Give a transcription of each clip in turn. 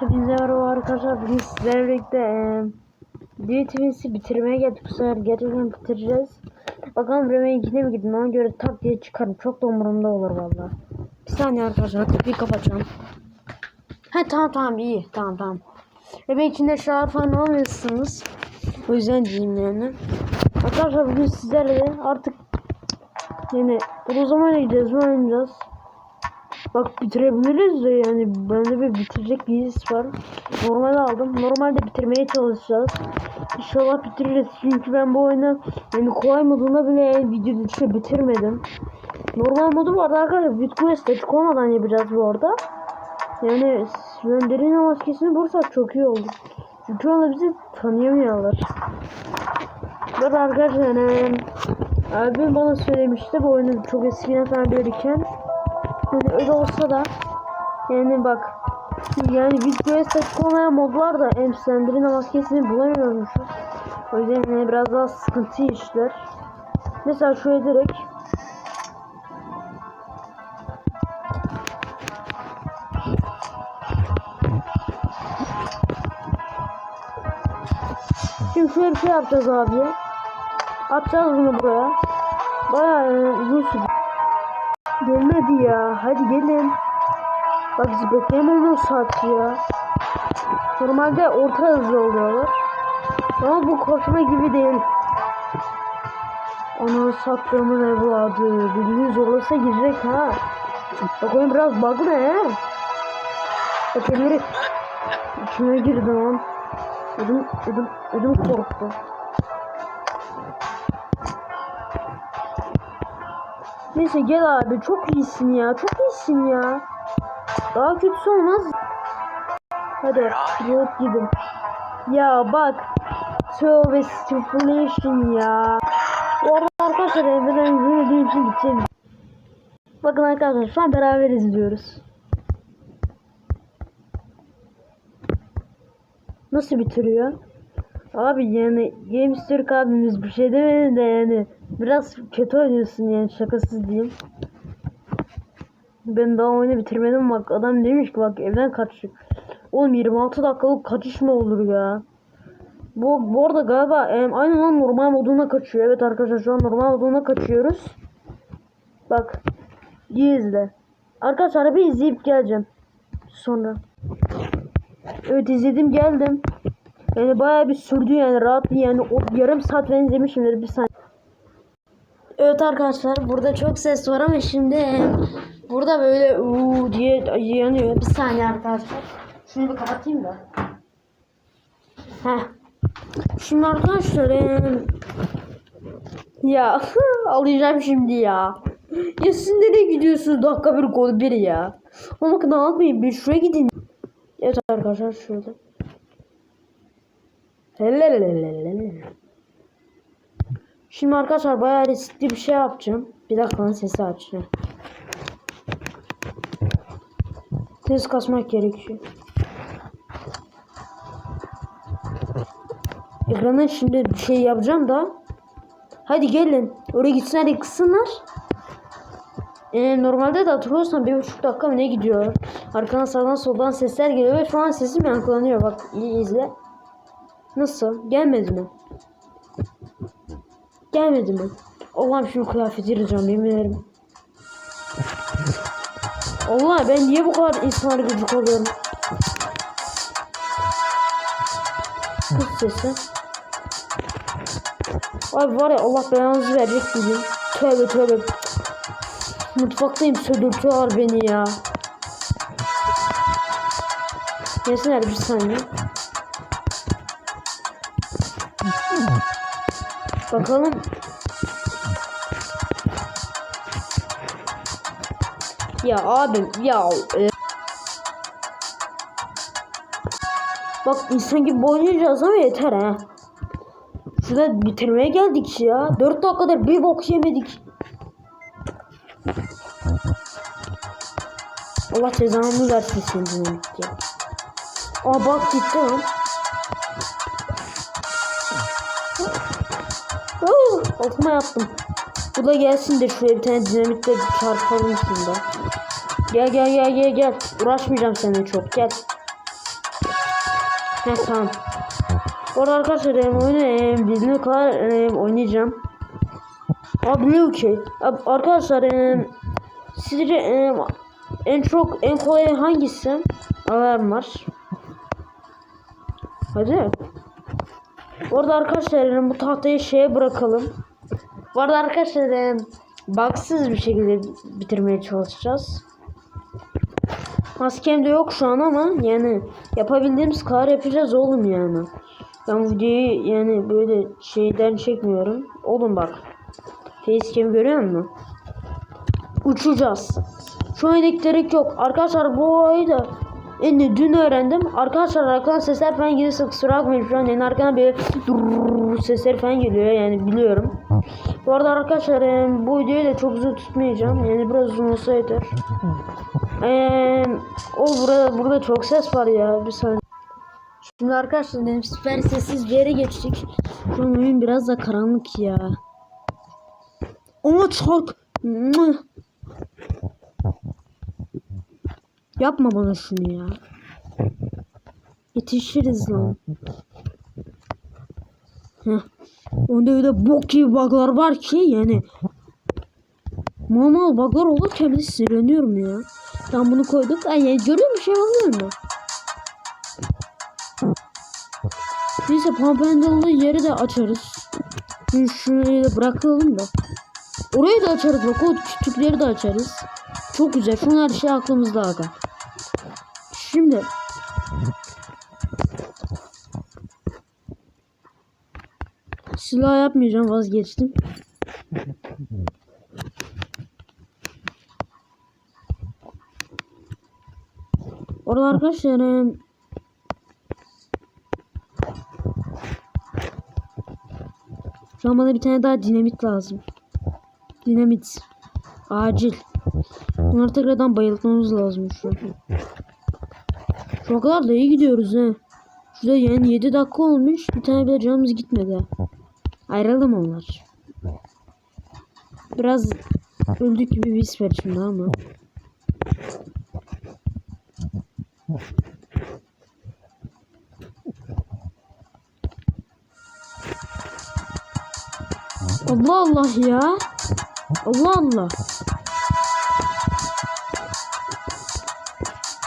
Hepinize merhaba arkadaşlar. Bugün sizlerle birlikte eee DTV'si bitirmeye geldik. Bu sefer gerçekten bitireceğiz. Bakalım Remey 2'de mi gidin? Ona göre tak diye çıkarım. Çok da umurumda olur valla. Bir saniye arkadaşlar. Kapıyı kapatacağım. Ha tamam tamam iyi. Tamam tamam. Remey 2'de şahar falan almıyorsunuz. O yüzden diyeyim yani. Arkadaşlar bugün sizlerle artık yani o zaman gideceğiz mi oynayacağız. Bak bitirebiliriz de yani bende bir bitirecek bir his var. Normal aldım. Normalde bitirmeye çalışacağız. İnşallah bitiririz. Çünkü ben bu oyunu yani kolay modunda bile video dışı bitirmedim. Normal modu vardı arkadaşlar. Bitquest açık olmadan yapacağız bu arada. Yani ben derin maskesini bulursak çok iyi olur. Çünkü onu bizi tanıyamıyorlar. Da arkadaşlar yani abim bana söylemişti bu oyunu çok eskiden falan verirken yani öyle olsa da yani bak yani videoya açık olmayan modlar da emsendirin maskesini bulamıyormuşuz. O yüzden yani biraz daha sıkıntı işler. Mesela şöyle direkt Şimdi şöyle bir şey yapacağız abi. Atacağız bunu buraya. Bayağı yani uzun sürdü. Gelmedi ya. Hadi gelin. Bak biz bekleyemem o saat ya. Normalde orta hızlı oluyorlar. Ama bu koşma gibi değil. Onu sattığımın evladı. Bildiğin zorlasa girecek ha. Bak oyun biraz bug'lı he. Bak elleri içime girdi lan. Ödüm, ödüm, ödüm korktu. Neyse gel abi çok iyisin ya çok iyisin ya. Daha kötüsü olmaz. Hadi yok gidin. Ya bak. Tövbe stipulation ya. Bu arkadaşlar evden izlemediğim için gideceğim. Bakın arkadaşlar şu an beraber izliyoruz. Nasıl bitiriyor? Abi yani Games Türk abimiz bir şey demedi de yani biraz kötü oynuyorsun yani şakasız diyeyim. Ben daha oyunu bitirmedim bak adam demiş ki bak evden kaç. Oğlum 26 dakikalık kaçış mı olur ya? Bu, bu arada galiba em, aynı lan normal moduna kaçıyor. Evet arkadaşlar şu an normal moduna kaçıyoruz. Bak. iyi izle. Arkadaşlar bir izleyip geleceğim. Sonra. Evet izledim geldim. Yani bayağı bir sürdü yani rahat yani o yarım saat ben izlemişimdir bir saniye. Evet arkadaşlar burada çok ses var ama şimdi burada böyle uuu diye yanıyor. Bir saniye arkadaşlar. Şunu bir kapatayım da. Heh. Şimdi arkadaşlar ya alacağım şimdi ya. Ya siz nereye gidiyorsunuz dakika bir gol bir ya. Ama bakın almayın bir şuraya gidin. Evet arkadaşlar şurada. Helelelelelele. Şimdi arkadaşlar bayağı riskli bir şey yapacağım. Bir dakika lan sesi açacağım. Ses kasmak gerekiyor. Ekrana şimdi bir şey yapacağım da. Hadi gelin. Oraya gitsinler de kızsınlar. Ee, normalde de hatırlıyorsan bir buçuk dakika mı ne gidiyor? Arkadan sağdan soldan sesler geliyor ve şu an sesim yankılanıyor. Bak iyi izle. Nasıl? Gelmedi mi? Gelmedi mi? Allah'ım şunu kıyafeti yıracağım yemin ederim. Allah ben niye bu kadar insanlara gıcık oluyorum? Kız sesi. Abi var ya Allah belanızı verecek bugün. Tövbe tövbe. Mutfaktayım södürtüyorlar beni ya. Yesinler bir saniye. Bakalım. Ya abim ya e, Bak insan gibi oynayacağız ama yeter ha. Şurada bitirmeye geldik ya. 4 dakikadır bir bok yemedik. Allah cezanı versin senin ya. Aa bak gitti lan. Altıma yaptım. Bu da gelsin de şuraya bir tane dinamitle çarpalım şunda. Gel gel gel gel gel. Uğraşmayacağım seninle çok gel. Heh tamam. Orada arkadaşlar em, oyunu bildiğim kadar em, oynayacağım. Abi ne okey? Arkadaşlar em, sizce em, en çok en kolay hangisi? Alarm var. Hadi. Orada arkadaşlar bu tahtayı şeye bırakalım. Bu arada arkadaşlar em, baksız bir şekilde bitirmeye çalışacağız. Maskem de yok şu an ama yani yapabildiğimiz kadar yapacağız oğlum yani. Ben videoyu yani böyle şeyden çekmiyorum. Oğlum bak. Facecam görüyor musun? Uçacağız. Şu an elektrik yok. Arkadaşlar bu olayı da yani dün öğrendim. Arkadaşlar arkadan sesler falan gelirse kusura bakmayın şu an yani arkadan böyle sesler falan geliyor yani biliyorum. Bu arada arkadaşlar em, bu videoyu da çok uzun tutmayacağım. Yani biraz uzun olsa yeter. Eee o burada burada çok ses var ya bir saniye. Şimdi arkadaşlar benim süper sessiz bir yere geçtik. Şu an oyun biraz da karanlık ya. Ama çok! Yapma bana şunu ya. Yetişiriz lan. Heh. Onda öyle bok gibi bug'lar var ki yani. Normal bug'lar olurken bile sinirleniyorum ya. Tam bunu koyduk. Ay yani görüyor bir şey oluyor mu? Neyse pump yeri de açarız. Şimdi da bırakalım da. Orayı da açarız bak o kütükleri de açarız. Çok güzel. Şu an her şey aklımızda aga. Şimdi Silah yapmayacağım vazgeçtim. Orada arkadaşlar Şu an bana bir tane daha dinamit lazım. Dinamit. Acil. Bunları tekrardan bayıltmamız lazım şu an. An kadar da iyi gidiyoruz he. Şurada yani 7 dakika olmuş. Bir tane bile canımız gitmedi. Ayrıldım onlar. Biraz öldük gibi bir his şimdi ama. Allah Allah ya. Allah Allah.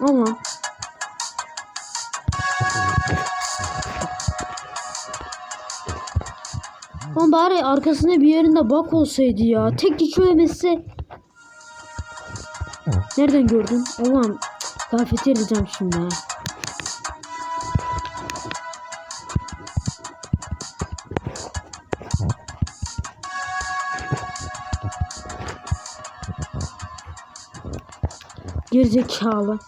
Allah. Ama bari arkasında bir yerinde bak olsaydı ya. Tek hiç ölmesi. Nereden gördün? Allah'ım. Kafeti edeceğim şimdi ha. Gerizekalı.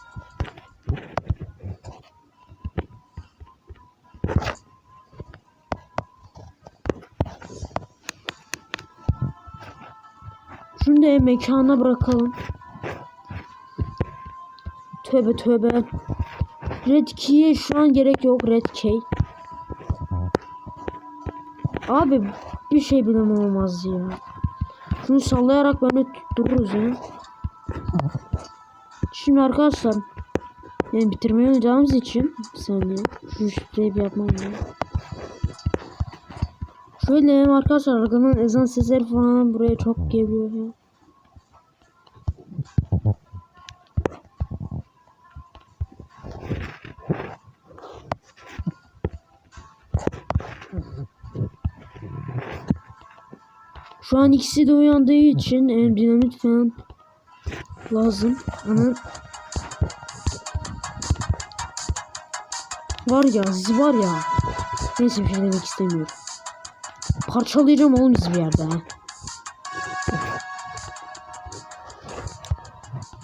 Da mekana bırakalım. Tövbe tövbe. Red Key'e şu an gerek yok Red Key. Abi bir şey bilim olmaz ya. Şunu sallayarak böyle dururuz ya. Şimdi arkadaşlar yani bitirmeye oynayacağımız için bir saniye şu şifreyi bir yapmam lazım. Şöyle arkadaşlar arkadan ezan sesleri falan buraya çok geliyor ya. Şu an ikisi de uyandığı için e, dinamit falan lazım. Ama var ya sizi var ya. Neyse bir şey demek istemiyorum. Parçalayacağım oğlum bir yerde ha.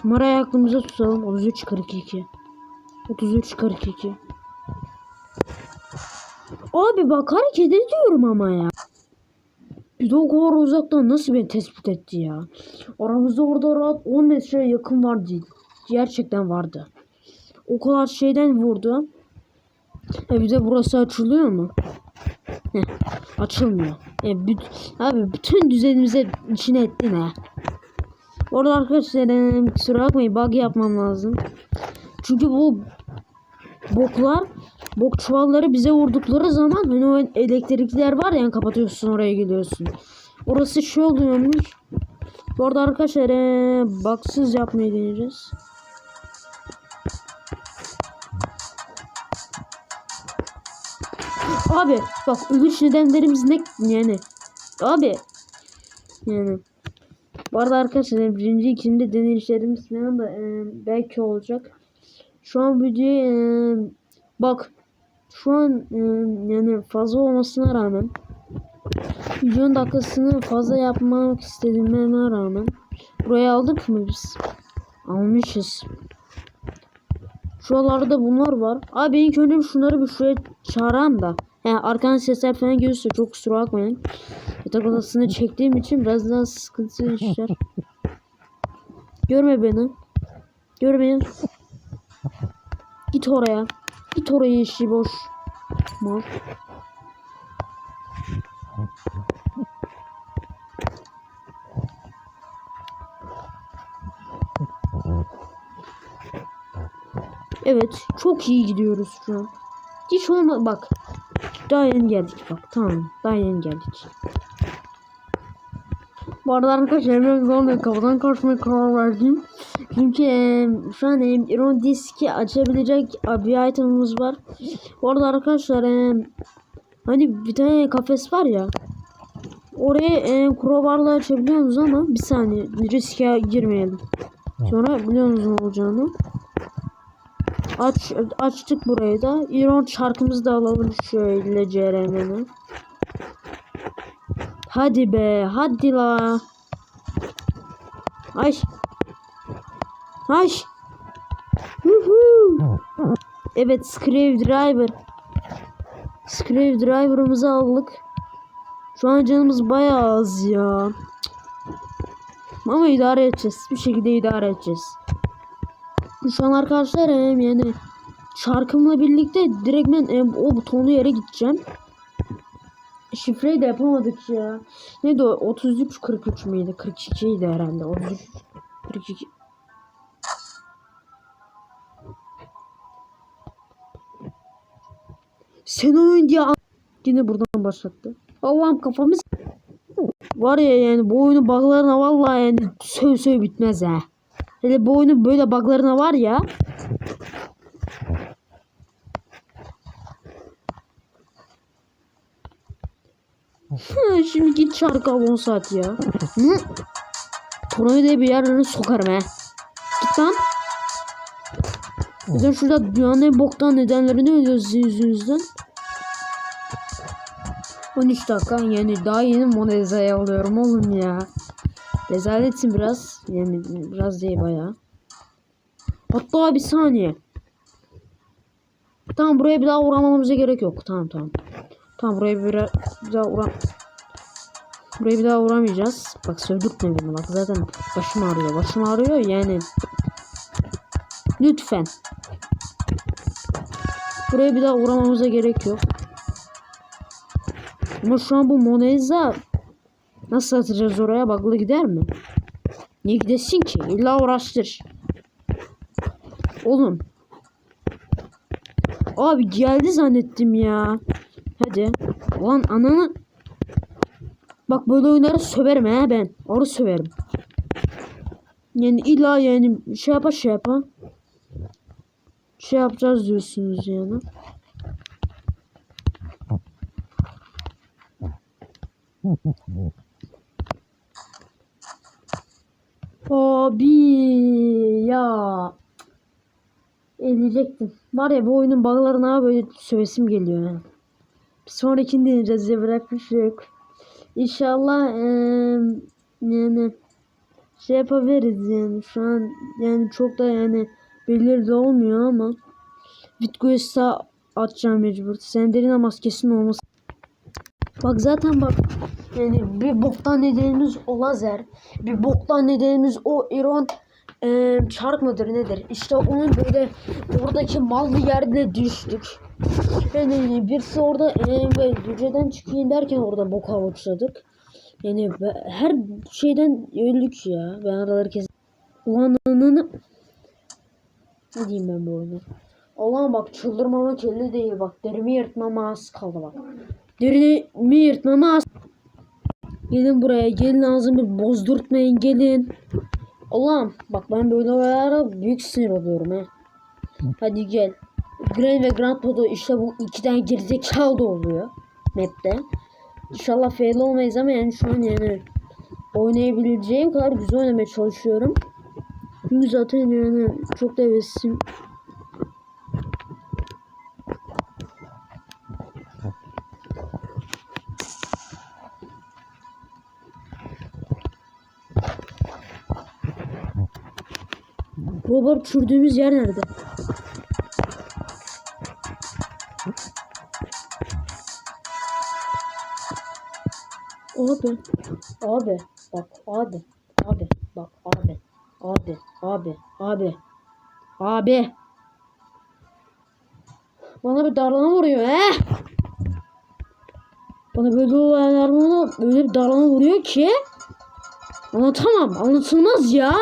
Numarayı aklımıza tutalım. 33 42. 33 42. Abi bak hareket ediyorum ama ya. Bir de o kadar uzaktan nasıl beni tespit etti ya. Aramızda orada rahat 10 metreye yakın var değil. Gerçekten vardı. O kadar şeyden vurdu. E bir de burası açılıyor mu? Heh, açılmıyor. E, büt- abi bütün düzenimize içine ettin ha. Orada arkadaşlar e, kusura bakmayın bug yapmam lazım. Çünkü bu boklar bok çuvalları bize vurdukları zaman hani o elektrikler var ya yani kapatıyorsun oraya gidiyorsun. Orası şey oluyormuş. Bu arada arkadaşlar ee, baksız yapmayı deneyeceğiz. Abi bak ölüş nedenlerimiz ne yani abi yani bu arada arkadaşlar birinci ikinci deneyişlerimiz falan da e, belki olacak. Şu an videoyu e, bak şu an e, yani fazla olmasına rağmen videonun dakikasını fazla yapmak istediğime rağmen buraya aldık mı biz? Almışız. Şuralarda bunlar var. Abi ilk önce şunları bir şuraya çağırayım da. Yani arkadan sesler falan gelirse çok kusura bakmayın. Yatak odasını çektiğim için biraz daha sıkıntı işler. Görme beni. Görmeyin. Git oraya. Git oraya işi boş. Mal. Evet. Çok iyi gidiyoruz şu an. Hiç olma bak. Daha yeni geldik bak. Tamam. Daha yeni geldik. Bu arada arkadaşlar ben zorla kafadan kaçmaya karar verdim. Çünkü e, şu an e, Iron Disk'i açabilecek bir itemimiz var. Bu arada arkadaşlar e, hani bir tane kafes var ya. Oraya e, crowbar'la açabiliyorsunuz ama bir saniye riske girmeyelim. Sonra biliyorsunuz ne olacağını. Aç, açtık burayı da. Iron çarkımızı da alalım şöyle CRM'ni. Hadi be, hadi la. Ay. Ay. Huhu. Evet, Scrave Driver. Scrave Driver'ımızı aldık. Şu an canımız bayağı az ya. Ama idare edeceğiz. Bir şekilde idare edeceğiz. Şu an arkadaşlar yani şarkımla birlikte direkt ben o butonlu yere gideceğim. Şifreyi de yapamadık ya. Neydi o? 33 43 miydi? 42 idi herhalde. 33 42 Sen oyun diye yine buradan başlattı. Allah'ım kafamız var ya yani bu oyunun buglarına vallahi yani söv söv bitmez ha. Hele bu oyunun böyle buglarına var ya. Şimdi git şarkı al 10 saat ya. Hı? Bir yerlerine sokarım he. Git lan. Bizden şurada dünyanın boktan nedenlerini ölüyoruz sizin yüzünüzden. 13 dakika yani daha yeni monetizaya alıyorum oğlum ya. Rezaletsin biraz. Yani biraz değil bayağı. Hatta bir saniye. Tamam buraya bir daha uğramamıza gerek yok. Tamam tamam. Tamam buraya bir, bir daha uğram... Buraya bir daha uğramayacağız. Bak sövdürtme beni bak zaten başım ağrıyor. Başım ağrıyor yani. Lütfen. Buraya bir daha uğramamıza gerek yok. Ama şu an bu Moneza nasıl atacağız oraya? Baklı gider mi? Niye gidesin ki? İlla uğraştır. Oğlum. Abi geldi zannettim ya. Hadi. Ulan ananı. Bak böyle oyunları söverim he ben. Onu söverim. Yani illa yani şey yapa şey yapa. Şey yapacağız diyorsunuz yani. Abi ya. Eleyecektim. Var ya bu oyunun buglarına böyle sövesim geliyor yani. Bir sonrakini deneyeceğiz ya bırak bir şey yok. İnşallah eee, yani şey yapabiliriz yani şu an yani çok da yani belirli olmuyor ama Vitgoysa atacağım mecbur. Senderina maskesinin olması. Bak zaten bak yani bir boktan nedenimiz o lazer. Bir boktan nedenimiz o iron e, çark mıdır nedir? İşte onun böyle oradaki mal bir yerde düştük. Yani birisi orada e, düzeden çıkayım derken orada boka avuçladık. Yani her şeyden öldük ya. Ben araları kes. Ulan ananı... Ne diyeyim ben bu oyuna? Allah'ım bak çıldırmama kelli değil bak derimi yırtmama az kaldı bak. Derimi yırtmama az. Gelin buraya gelin ağzımı bozdurtmayın gelin. Allah'ım bak ben böyle olaylara büyük sinir oluyorum he. Hadi gel. Gray ve Grandpa'da işte bu iki tane gerizekalı da oluyor. Map'te. İnşallah fail olmayız ama yani şu an yani oynayabileceğim kadar güzel oynamaya çalışıyorum. Çünkü zaten yani çok da hevesim Robot çürdüğümüz yer nerede? Abi. Abi. Bak abi. Abi. Bak abi. Abi. Abi. Abi. Abi. Bana bir darlama vuruyor he. Bana böyle olaylarla öyle bir darlama vuruyor ki. Anlatamam. Anlatılmaz ya.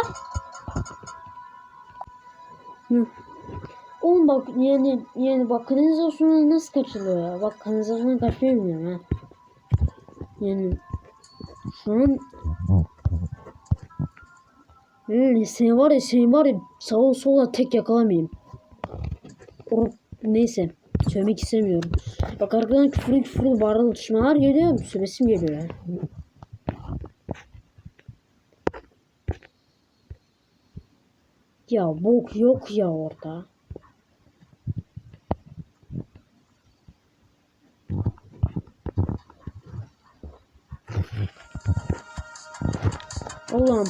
Oğlum bak yani yani bak kanalizasyona nasıl kaçılıyor ya? Bak kanalizasyona kaçmayı bilmiyorum ha. Yani şu an Hmm, seni var ya seni var ya sağa sola tek yakalamayayım. O, neyse söylemek istemiyorum. Bak arkadan küfür küfür bağırışmalar geliyor. Söylesim geliyor ya. Ya bok yok ya orada. Allah'ım.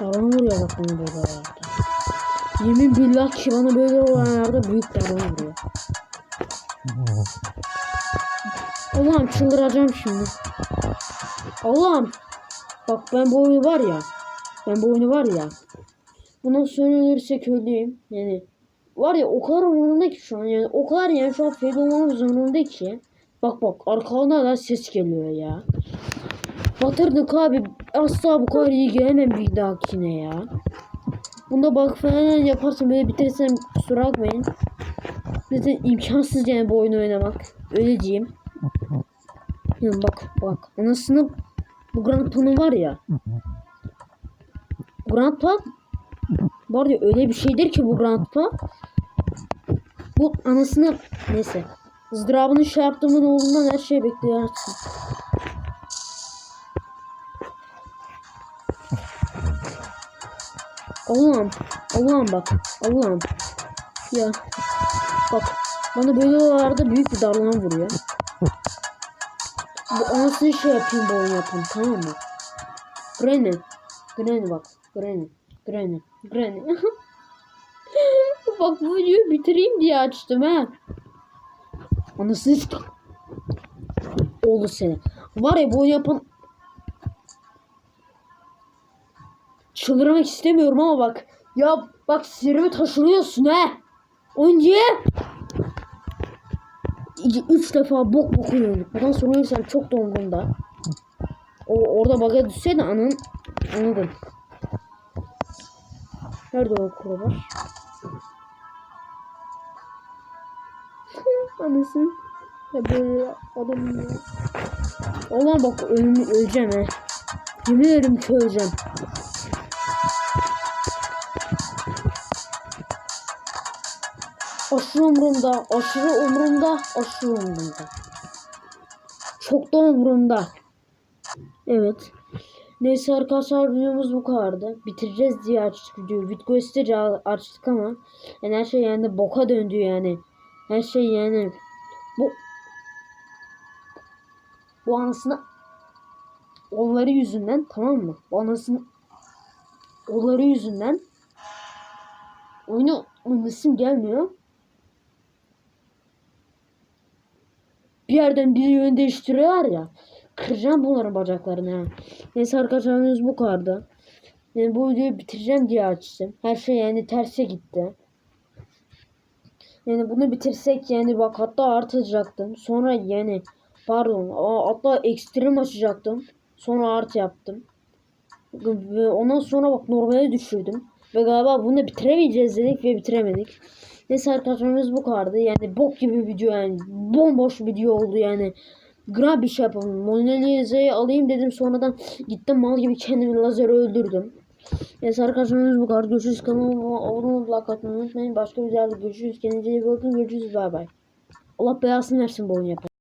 Dalan vuruyor bak bana böyle olaylarda. Yemin billah ki bana böyle olaylarda büyük dalan vuruyor. Allah'ım çıldıracağım şimdi. Allah'ım. Bak ben bu oyunu var ya. Ben bu oyunu var ya. Bundan ölürsek öleyim. Yani var ya o kadar umurumda ki şu an yani o kadar yani şu an fail olmamız zorunda ki. Bak bak arkadan da ses geliyor ya. Batırdık abi. Asla bu kadar iyi gelemem bir dahakine ya. Bunda bak falan yaparsam böyle bitirsem kusura bakmayın. Zaten imkansız yani bu oyunu oynamak. Öyle diyeyim. Yani bak bak. Anasını bu Grand var ya. Grand Pan var ya öyle bir şeydir ki bu Grand Pan. Bu anasını neyse. ızdırabını şey yaptığımın oğlundan her şeyi bekliyorsun. Allah'ım. Allah'ım bak. Allah'ım. Ya. Bak. Bana böyle olaylarda büyük bir darlama vuruyor. Bu anasını şey yapayım bu yapayım tamam mı? Granny. Granny bak. Granny. Granny. Granny. bak bu videoyu bitireyim diye açtım ha. Anasını Oldu seni. Var ya bu oyunu yapan Çıldırmak istemiyorum ama bak. Ya bak sinirimi taşırıyorsun he. Önce üç defa bok yiyorum. Bundan sonra ölürsem çok da umurumda. O orada baga düşseydi anın anladın. Nerede o kurbaş? Anasın. Ya böyle adam ya. Ulan bak ölüm, öleceğim he. Yemin ederim ki öleceğim. Aşırı umurumda, aşırı umurumda, aşırı umurumda. Çok da umurumda. Evet. Neyse arkadaşlar videomuz bu kadardı. Bitireceğiz diye açtık videoyu. Video gösterici açtık ama yani her şey yani boka döndü yani. Her şey yani bu bu anasını onları yüzünden tamam mı? Bu anasını onları yüzünden oyunu oynasım gelmiyor. bir yerden bir yön değiştiriyorlar ya. Kıracağım bunların bacaklarını. ha. Neyse arkadaşlar videomuz bu kadardı. Yani bu videoyu bitireceğim diye açtım. Her şey yani terse gitti. Yani bunu bitirsek yani bak hatta artacaktım. Sonra yani pardon hatta ekstrem açacaktım. Sonra art yaptım. Ve ondan sonra bak normale düşürdüm. Ve galiba bunu bitiremeyeceğiz dedik ve bitiremedik. Neyse arkadaşlarımız bu kadardı. Yani bok gibi bir video yani. Bomboş bir video oldu yani. Gram bir şey yapalım. Mona Lisa'yı alayım dedim sonradan gittim mal gibi kendimi lazeri öldürdüm. Neyse arkadaşlarımız bu kadar. Görüşürüz kanalıma abone olmayı like atmayı unutmayın. Başka videolarda görüşürüz. Kendinize iyi bakın. Görüşürüz. Bay bay. Allah belasını versin bu oyun yapan.